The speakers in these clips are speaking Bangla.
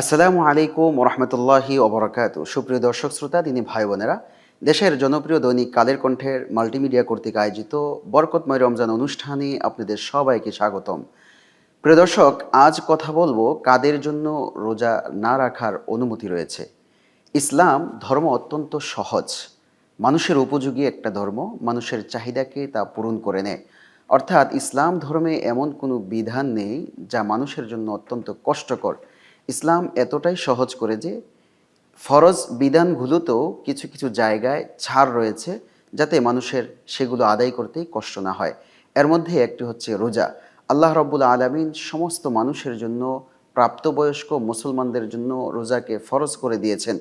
আসসালামু আলাইকুম ওরহমতুল্লাহি ওবরাকাত। সুপ্রিয় দর্শক শ্রোতা তিনি ভাই বোনেরা, দেশের জনপ্রিয় দৈনিক কালের কণ্ঠের মাল্টিমিডিয়া কর্তৃক আয়োজিত বরকতময় রমজান অনুষ্ঠানে আপনাদের সবাইকে স্বাগতম। প্রিয় দর্শক, আজ কথা বলব কাদের জন্য রোজা না রাখার অনুমতি রয়েছে। ইসলাম ধর্ম অত্যন্ত সহজ। মানুষের উপযোগী একটা ধর্ম, মানুষের চাহিদাকে তা পূরণ করে নেয়। অর্থাৎ ইসলাম ধর্মে এমন কোনো বিধান নেই যা মানুষের জন্য অত্যন্ত কষ্টকর। ইসলাম এতটাই সহজ করে যে ফরজ বিধানগুলোতেও কিছু কিছু জায়গায় ছাড় রয়েছে যাতে মানুষের সেগুলো আদায় করতেই কষ্ট না হয়। এর মধ্যে একটি হচ্ছে রোজা। আল্লাহ রব্বুল আলমিন সমস্ত মানুষের জন্য প্রাপ্তবয়স্ক মুসলমানদের জন্য রোজাকে ফরজ করে দিয়েছেন।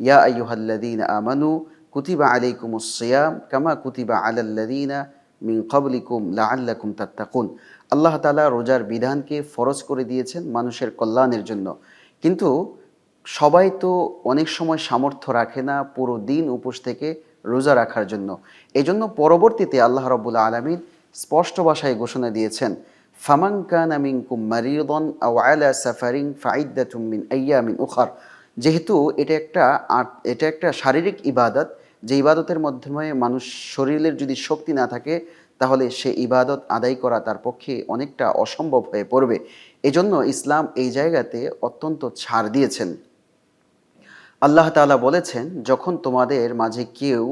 ইয়া আইয়ুহাল্লাদিন আমানু কুতিবা আলাইকুমুস সিয়াম কামা কুতিবা আলাল্লাদিনা মিন কবলিকুম লাআল্লাকুম তাত্তাকুন। আল্লাহ তাআলা রোজার বিধানকে ফরজ করে দিয়েছেন মানুষের কল্যাণের জন্য। কিন্তু সবাই তো অনেক সময় সামর্থ্য রাখে না পুরো দিন উপোস থেকে রোজা রাখার জন্য। এজন্য পরবর্তীতে আল্লাহ রব্বুল আলমিন স্পষ্ট ভাষায় ঘোষণা দিয়েছেন, ফামান কানা মিনকুম মারিদন আও আলা সাফারিং ফাইদ্দাতুম মিন আইয়ামিন উখার। যেহেতু এটা একটা এটা একটা শারীরিক ইবাদত যে ইবাদতের মাধ্যমে মানুষ শরীরের যদি শক্তি না থাকে, তাহলে সে ইবাদত আদায় করা তার পক্ষে অনেকটা অসম্ভব হয়ে পড়বে। এজন্য ইসলাম এই জায়গাতে অত্যন্ত ছাড় দিয়েছেন। আল্লাহ তাআলা বলেছেন, যখন তোমাদের মাঝে কেউ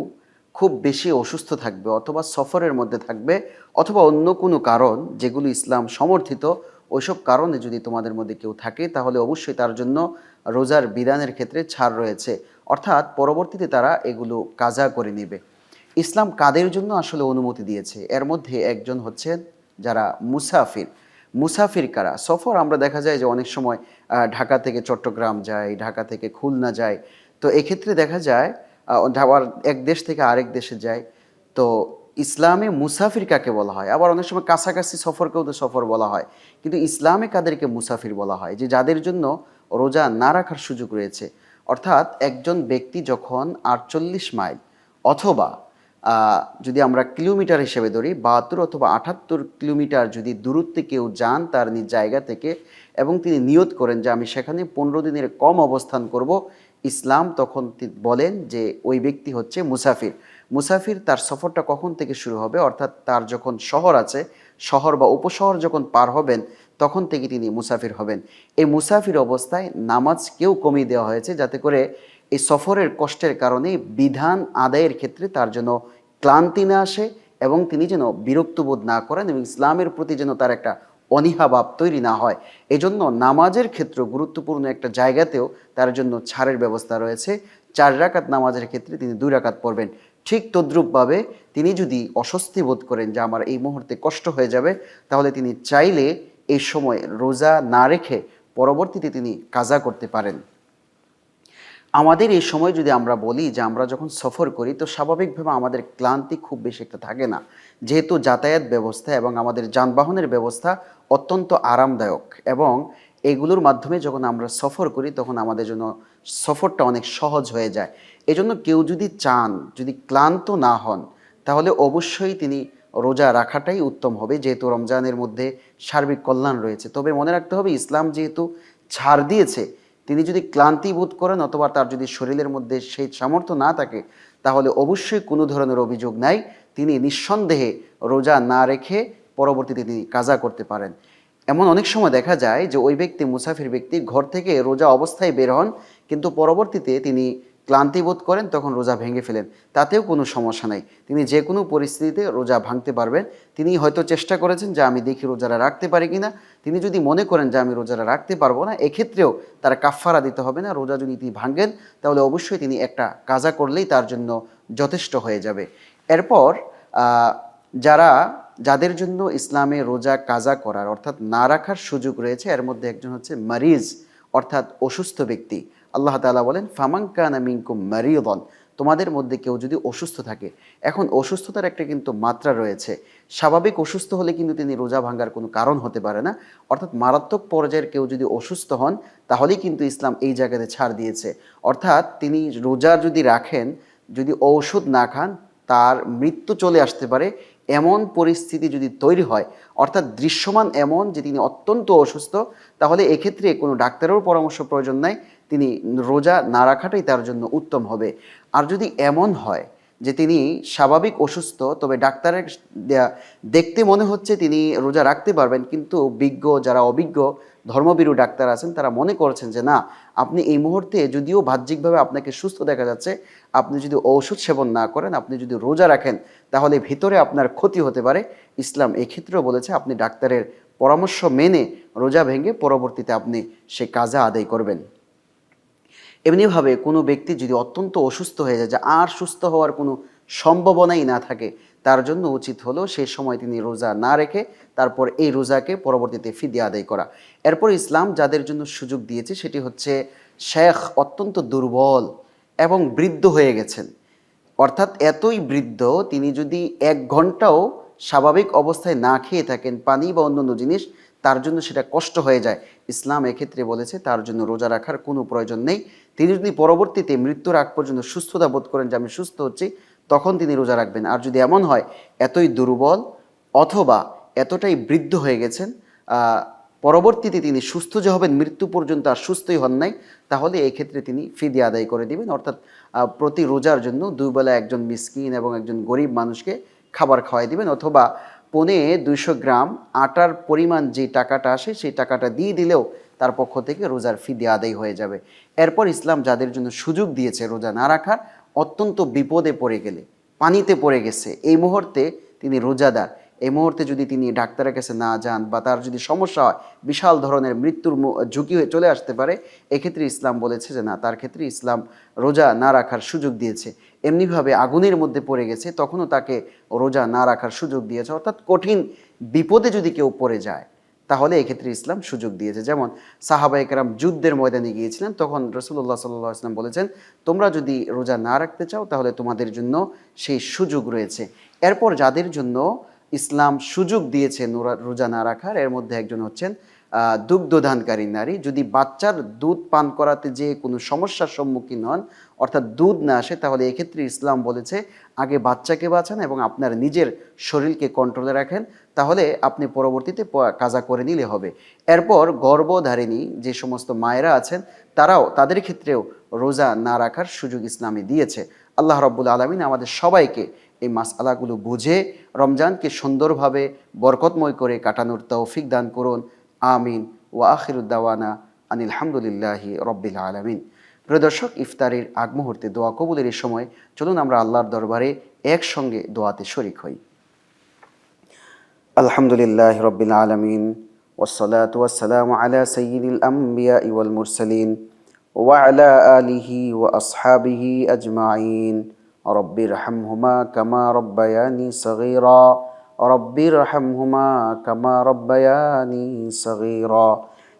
খুব বেশি অসুস্থ থাকবে অথবা সফরের মধ্যে থাকবে অথবা অন্য কোনো কারণ যেগুলো ইসলাম সমর্থিত, ওইসব কারণে যদি তোমাদের মধ্যে কেউ থাকে, তাহলে অবশ্যই তার জন্য রোজার বিধানের ক্ষেত্রে ছাড় রয়েছে। অর্থাৎ পরবর্তীতে তারা এগুলো কাজা করে নেবে। ইসলাম কাদের জন্য আসলে অনুমতি দিয়েছে? এর মধ্যে একজন হচ্ছেন যারা মুসাফির। মুসাফির কারা? সফর আমরা দেখা যায় যে অনেক সময় ঢাকা থেকে চট্টগ্রাম যায়, ঢাকা থেকে খুলনা যায়। তো এক্ষেত্রে দেখা যায় আবার এক দেশ থেকে আরেক দেশে যায়। তো ইসলামে মুসাফির কাকে বলা হয়? আবার অনেক সময় কাছাকাছি সফরকেও তো সফর বলা হয়। কিন্তু ইসলামে কাদেরকে মুসাফির বলা হয়? যে যাদের জন্য রোজা না রাখার সুযোগ রয়েছে। অর্থাৎ একজন ব্যক্তি যখন আটচল্লিশ মাইল অথবা যদি আমরা কিলোমিটার হিসেবে ধরি, বাহাত্তর অথবা আটাত্তর কিলোমিটার যদি দূরত্বে কেউ যান তার নিজ জায়গা থেকে এবং তিনি নিয়ত করেন যে আমি সেখানে পনেরো দিনের কম অবস্থান করব, ইসলাম তখন বলেন যে ওই ব্যক্তি হচ্ছে মুসাফির। মুসাফির তার সফরটা কখন থেকে শুরু হবে? অর্থাৎ তার যখন শহর আছে, শহর বা উপশহর যখন পার হবেন তখন থেকে তিনি মুসাফির হবেন। এই মুসাফির অবস্থায় নামাজ কেউ কমিয়ে দেওয়া হয়েছে যাতে করে এই সফরের কষ্টের কারণে বিধান আদায়ের ক্ষেত্রে তার জন্য ক্লান্তি না আসে এবং তিনি যেন বিরক্তবোধ না করেন এবং ইসলামের প্রতি যেন তার একটা অনীহাভাব তৈরি না হয়। এজন্য নামাজের ক্ষেত্রে গুরুত্বপূর্ণ একটা জায়গাতেও তার জন্য ছাড়ের ব্যবস্থা রয়েছে। চার রাকাত নামাজের ক্ষেত্রে তিনি দুই রাকাত পড়বেন। ঠিক তদ্রূপভাবে তিনি যদি অস্বস্তি বোধ করেন যে আমার এই মুহূর্তে কষ্ট হয়ে যাবে, তাহলে তিনি চাইলে এই সময় রোজা না রেখে পরবর্তীতে তিনি কাজা করতে পারেন। আমাদের এই সময় যদি আমরা বলি যে আমরা যখন সফর করি, তো স্বাভাবিকভাবে আমাদের ক্লান্তি খুব বেশি একটা থাকে না। যেহেতু যাতায়াত ব্যবস্থা এবং আমাদের যানবাহনের ব্যবস্থা অত্যন্ত আরামদায়ক এবং এগুলোর মাধ্যমে যখন আমরা সফর করি, তখন আমাদের জন্য সফরটা অনেক সহজ হয়ে যায়। এজন্য কেউ যদি চান, যদি ক্লান্ত না হন, তাহলে অবশ্যই তিনি রোজা রাখাটাই উত্তম হবে, যেহেতু রমজানের মধ্যে সার্বিক কল্যাণ রয়েছে। তবে মনে রাখতে হবে, ইসলাম যেহেতু ছাড় দিয়েছে, তিনি যদি ক্লান্তি বোধ করেন অথবা তার যদি শরীরের মধ্যে সেই সামর্থ্য না থাকে, তাহলে অবশ্যই কোনো ধরনের অভিযোগ নাই। তিনি নিঃসন্দেহে রোজা না রেখে পরবর্তীতে তিনি কাজা করতে পারেন। এমন অনেক সময় দেখা যায় যে ওই ব্যক্তি, মুসাফির ব্যক্তি ঘর থেকে রোজা অবস্থায় বের হন, কিন্তু পরবর্তীতে তিনি ক্লান্তি বোধ করেন, তখন রোজা ভেঙে ফেলেন। তাতেও কোনো সমস্যা নাই। তিনি যে কোনো পরিস্থিতিতে রোজা ভাঙতে পারবেন। তিনি হয়তো চেষ্টা করেছেন যে, আমি দেখি রোজারা রাখতে পারি কিনা। তিনি যদি মনে করেন যে, আমি রোজারা রাখতে পারব না, এক্ষেত্রেও তার কাফফারা দিতে হবে না। রোজা যদি তিনি ভাঙেন, তাহলে অবশ্যই তিনি একটা কাজা করলেই তার জন্য যথেষ্ট হয়ে যাবে। এরপর যারা, যাদের জন্য ইসলামে রোজা কাজা করার অর্থাৎ না রাখার সুযোগ রয়েছে, এর মধ্যে একজন হচ্ছে মারিজ, অর্থাৎ অসুস্থ ব্যক্তি। আল্লাহ তাআলা বলেন ফামাঙ্কানা মিনকুম মারিয়দন তোমাদের মধ্যে কেউ যদি অসুস্থ থাকে, এখন অসুস্থতার একটা কিন্তু মাত্রা রয়েছে। স্বাভাবিক অসুস্থ হলে কিন্তু তিনি রোজা ভাঙ্গার কোনো কারণ হতে পারে না। অর্থাৎ মারাত্মক পর্যায়ের কেউ যদি অসুস্থ হন, তাহলেই কিন্তু ইসলাম এই জায়গাতে ছাড় দিয়েছে। অর্থাৎ তিনি রোজা যদি রাখেন, যদি ঔষধ না খান, তার মৃত্যু চলে আসতে পারে। এমন পরিস্থিতি যদি তৈরি হয়, অর্থাৎ দৃশ্যমান এমন যে তিনি অত্যন্ত অসুস্থ, তাহলে এক্ষেত্রে কোনো ডাক্তারেরও পরামর্শ প্রয়োজন নাই। তিনি রোজা না রাখাটাই তার জন্য উত্তম হবে। আর যদি এমন হয় যে তিনি স্বাভাবিক অসুস্থ, তবে ডাক্তারের দেখতে মনে হচ্ছে তিনি রোজা রাখতে পারবেন, কিন্তু বিজ্ঞ যারা অভিজ্ঞ ধর্মবিরু ডাক্তার আছেন, তারা মনে করছেন যে না, আপনি এই মুহূর্তে যদিও বাহ্যিকভাবে আপনাকে সুস্থ দেখা যাচ্ছে, আপনি যদি ঔষধ সেবন না করেন, আপনি যদি রোজা রাখেন, তাহলে ভিতরে আপনার ক্ষতি হতে পারে। ইসলাম এক্ষেত্রেও বলেছে, আপনি ডাক্তারের পরামর্শ মেনে রোজা ভেঙে পরবর্তীতে আপনি সে কাজা আদায় করবেন। এমনিভাবে কোনো ব্যক্তি যদি অত্যন্ত অসুস্থ হয়ে যায়, যে আর সুস্থ হওয়ার কোনো সম্ভাবনাই না থাকে, তার জন্য উচিত হলো সেই সময় তিনি রোজা না রেখে তারপর এই রোজাকে পরবর্তীতে ফিদিয়ে আদায় করা। এরপর ইসলাম যাদের জন্য সুযোগ দিয়েছে, সেটি হচ্ছে শেখ অত্যন্ত দুর্বল এবং বৃদ্ধ হয়ে গেছেন। অর্থাৎ এতই বৃদ্ধ, তিনি যদি এক ঘন্টাও স্বাভাবিক অবস্থায় না খেয়ে থাকেন, পানি বা অন্যান্য জিনিস, তার জন্য সেটা কষ্ট হয়ে যায়। ইসলাম এক্ষেত্রে বলেছে তার জন্য রোজা রাখার কোনো প্রয়োজন নেই। তিনি যদি পরবর্তীতে মৃত্যুর আগ পর্যন্ত সুস্থতা বোধ করেন যে আমি সুস্থ হচ্ছি, তখন তিনি রোজা রাখবেন। আর যদি এমন হয়, এতই দুর্বল অথবা এতটাই বৃদ্ধ হয়ে গেছেন পরবর্তীতে তিনি সুস্থ যে হবেন, মৃত্যু পর্যন্ত আর সুস্থই হন নাই, তাহলে এই ক্ষেত্রে তিনি ফিদি আদায় করে দিবেন। অর্থাৎ প্রতি রোজার জন্য দুই বেলা একজন মিসকিন এবং একজন গরিব মানুষকে খাবার খাওয়াই দিবেন অথবা পনে দুইশো গ্রাম আটার পরিমাণ যে টাকাটা আসে সেই টাকাটা দিয়ে দিলেও তার পক্ষ থেকে রোজার ফি দিয়ে আদায় হয়ে যাবে। এরপর ইসলাম যাদের জন্য সুযোগ দিয়েছে রোজা না রাখার, অত্যন্ত বিপদে পড়ে গেলে, পানিতে পড়ে গেছে। এই মুহূর্তে তিনি রোজাদার। এই মুহূর্তে যদি তিনি ডাক্তারের কাছে না যান বা তার যদি সমস্যা হয়, বিশাল ধরনের মৃত্যুর ঝুঁকি হয়ে চলে আসতে পারে, এক্ষেত্রে ইসলাম বলেছে যে না, তার ক্ষেত্রে ইসলাম রোজা না রাখার সুযোগ দিয়েছে। এমনিভাবে আগুনের মধ্যে পড়ে গেছে, তখনও তাকে রোজা না রাখার সুযোগ দিয়েছে। অর্থাৎ কঠিন বিপদে যদি কেউ পড়ে যায়, তাহলে এক্ষেত্রে ইসলাম সুযোগ দিয়েছে। যেমন সাহাবা একরাম যুদ্ধের ময়দানে গিয়েছিলেন, তখন রসুল্লাহ সাল্লাহ আসলাম বলেছেন, তোমরা যদি রোজা না রাখতে চাও, তাহলে তোমাদের জন্য সেই সুযোগ রয়েছে। এরপর যাদের জন্য ইসলাম সুযোগ দিয়েছে রোজা না রাখার। এর মধ্যে একজন হচ্ছেন দুগ্ধদানকারী নারী। যদি বাচ্চার দুধ পান করাতে যে কোনো সমস্যার সম্মুখীন হন, অর্থাৎ দুধ না আসে, তাহলে এক্ষেত্রে ইসলাম বলেছে, আগে বাচ্চাকে বাঁচান এবং আপনার নিজের শরীরকে কন্ট্রোলে রাখেন। তাহলে আপনি পরবর্তীতে কাজা করে নিলে হবে। এরপর গর্ভধারিণী যে সমস্ত মায়েরা আছেন, তারাও তাদের ক্ষেত্রেও রোজা না রাখার সুযোগ ইসলামে দিয়েছে। আল্লাহ রব্বুল আলমিন আমাদের সবাইকে এই মাসআলাগুলো বুঝে রমজানকে সুন্দরভাবে বরকতময় করে কাটানোর তৌফিক দান করুন। আমিন। ওয়া আখিরুদ্দাওয়ানা আনিলহামদুলিল্লাহি রব্বিল আলমিন। প্রদর্শক ইফতারের আগ মুহূর্তে দোয়া কবুলের এই সময় চলুন আমরা আল্লাহর দরবারে একসঙ্গে দোয়াতে শরিক হই। আলহামদুলিল্লাহ রব্বিল আলমিন। ওসলাত ওয়াসালাম আলা সঈদুল আম্বিয়া ইউল মুরসালিন। ওয়া আলা আলিহি ওয়া আসহাবিহি আজমাইন। رب ارحمهما كما ربياني صغيرا رب ارحمهما كما ربياني صغيرا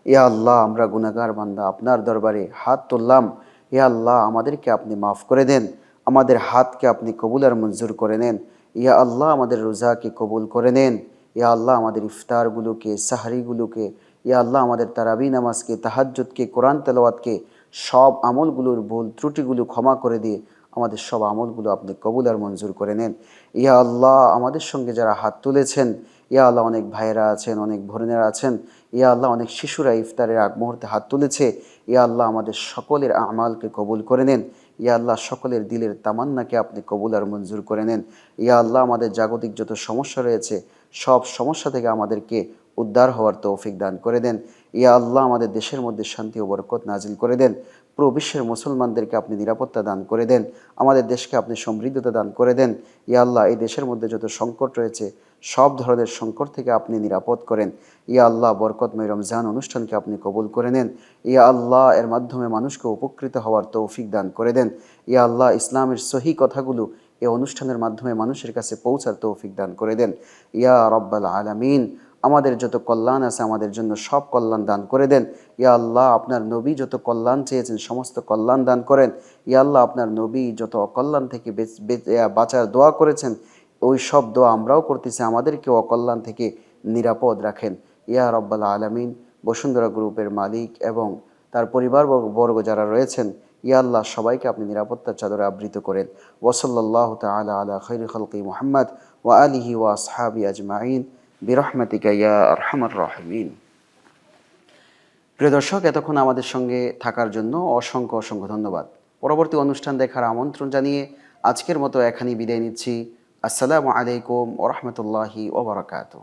ইয়া আল্লাহ আমরা গুনাহগার বান্দা আপনার দরবারে হাত তুললাম ইয়া আল্লাহ আমাদেরকে আপনি মাফ করে দেন আমাদের হাতকে আপনি কবুল আর মঞ্জুর করে নেন ইয়া আল্লাহ আমাদের রোজাকে কবুল করে নেন ইয়া আল্লাহ আমাদের ইফতারগুলোকে সাহারিগুলোকে ইয়া আল্লাহ আমাদের তারাবি নামাজকে তাহাজ্জুদকে কোরআন তেলাওয়াতকে সব আমলগুলোর ভুল ত্রুটিগুলো ক্ষমা করে দিয়ে আমাদের সব আমলগুলো আপনি কবুল আর মঞ্জুর করে নেন। ইয়া আল্লাহ, আমাদের সঙ্গে যারা হাত তুলেছেন, ইয়া আল্লাহ, অনেক ভাইয়েরা আছেন, অনেক বোনেরা আছেন, ইয়া আল্লাহ, অনেক শিশুরা ইফতারের আগ মুহূর্তে হাত তুলেছে, ইয়া আল্লাহ, আমাদের সকলের আমালকে কবুল করে নেন। ইয়া আল্লাহ, সকলের দিলের তামান্নাকে আপনি কবুল আর মঞ্জুর করে নেন। ইয়া আল্লাহ, আমাদের জাগতিক যত সমস্যা রয়েছে, সব সমস্যা থেকে আমাদেরকে উদ্ধার হওয়ার তৌফিক দান করে দেন। ইয়া আল্লাহ, আমাদের দেশের মধ্যে শান্তি ও বরকত নাজিল করে দেন। পুরো বিশ্বের মুসলমানদেরকে আপনি নিরাপত্তা দান করে দেন। আমাদের দেশকে আপনি সমৃদ্ধতা দান করে দেন। ইয়া আল্লাহ, এই দেশের মধ্যে যত সংকট রয়েছে, সব ধরনের সংকট থেকে আপনি নিরাপদ করেন। ইয়া আল্লাহ, বরকতময় রমজান অনুষ্ঠানকে আপনি কবুল করে নেন। ইয়া আল্লাহ, এর মাধ্যমে মানুষকে উপকৃত হওয়ার তৌফিক দান করে দেন। ইয়া আল্লাহ, ইসলামের সহি কথাগুলো এই অনুষ্ঠানের মাধ্যমে মানুষের কাছে পৌঁছার তৌফিক দান করে দেন। ইয়া রব্বাল আলামিন আমাদের যত কল্যাণ আছে, আমাদের জন্য সব কল্যাণ দান করে দেন। ইয়া আল্লাহ, আপনার নবী যত কল্যাণ চেয়েছেন, সমস্ত কল্যাণ দান করেন। ইয়া আল্লাহ, আপনার নবী যত অকল্যাণ থেকে বেচ- বেচ- বাঁচার দোয়া করেছেন, ওই সব দোয়া আমরাও করতেছি, আমাদেরকে অকল্যাণ থেকে নিরাপদ রাখেন। ইয়া রব্বাল আলামিন, বসুন্ধরা গ্রুপের মালিক এবং তার পরিবার বর্গ- যারা রয়েছেন, ইয়া আল্লাহ, সবাইকে আপনি নিরাপত্তার চাদরে আবৃত করেন। ওসল্লাহ তালা আলা খৈর খলকি মোহাম্মদ ওয়া আলিহি ওয়া আসহাবি আজমাইন। বিরহমাতিকা ইয়া রাহমিন। প্রিয় দর্শক, এতক্ষণ আমাদের সঙ্গে থাকার জন্য অসংখ্য অসংখ্য ধন্যবাদ। পরবর্তী অনুষ্ঠান দেখার আমন্ত্রণ জানিয়ে আজকের মতো এখানেই বিদায় নিচ্ছি। আসসালামু আলাইকুম ওরহমতুল্লাহি ওবরাকাতু